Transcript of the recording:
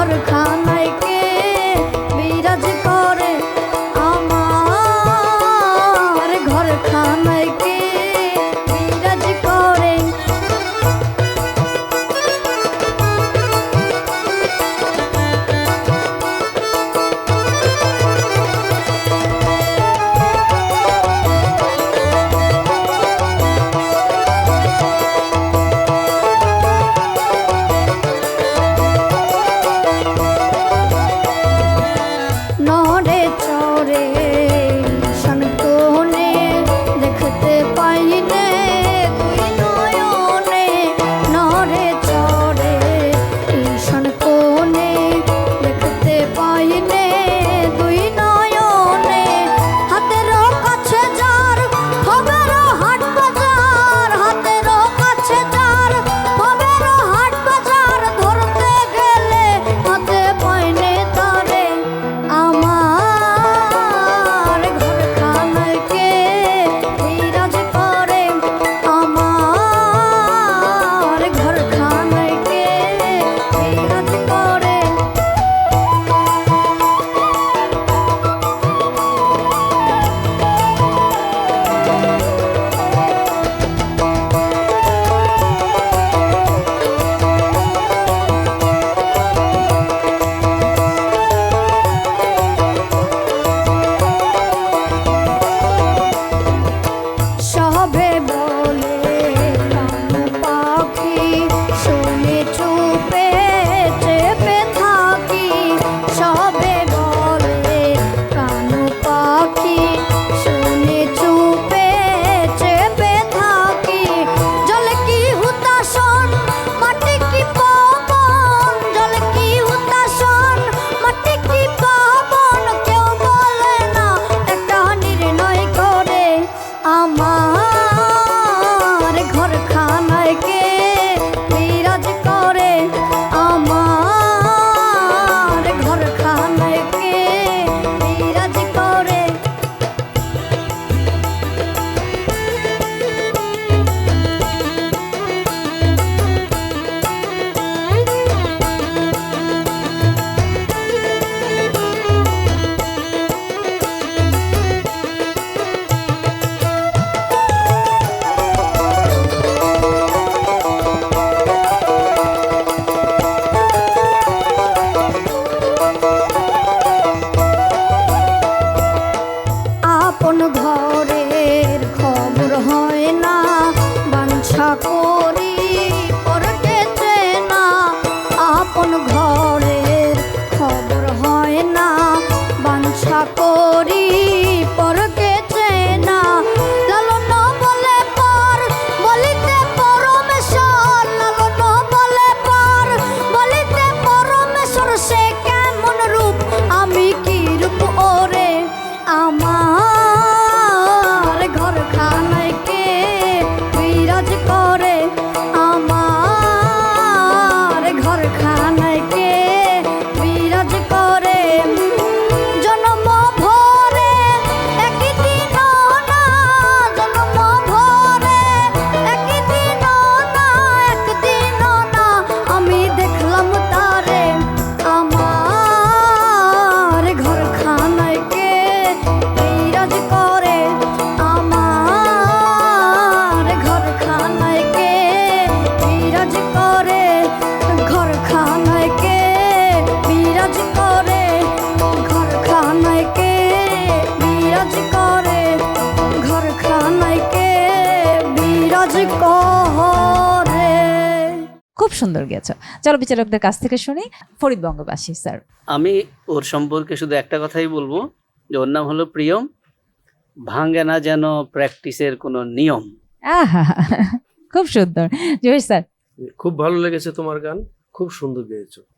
ঘরখানা কোন ঘরের খবর হয় না বাঞ্ছা করে খুব সুন্দর গেছো চলো বিচারকদের কাছ থেকে শুনি। ফরিদ বঙ্গবাসী স্যার। আমি ওর সম্পর্কে শুধু একটা কথাই বলব যে ওর নাম হলো প্রিয়ম। ভাঙে না যেন প্র্যাকটিসের কোনো নিয়ম। আহা খুব সুন্দর। জহির স্যার। খুব ভালো লেগেছে তোমার গান খুব সুন্দর গেয়েছো।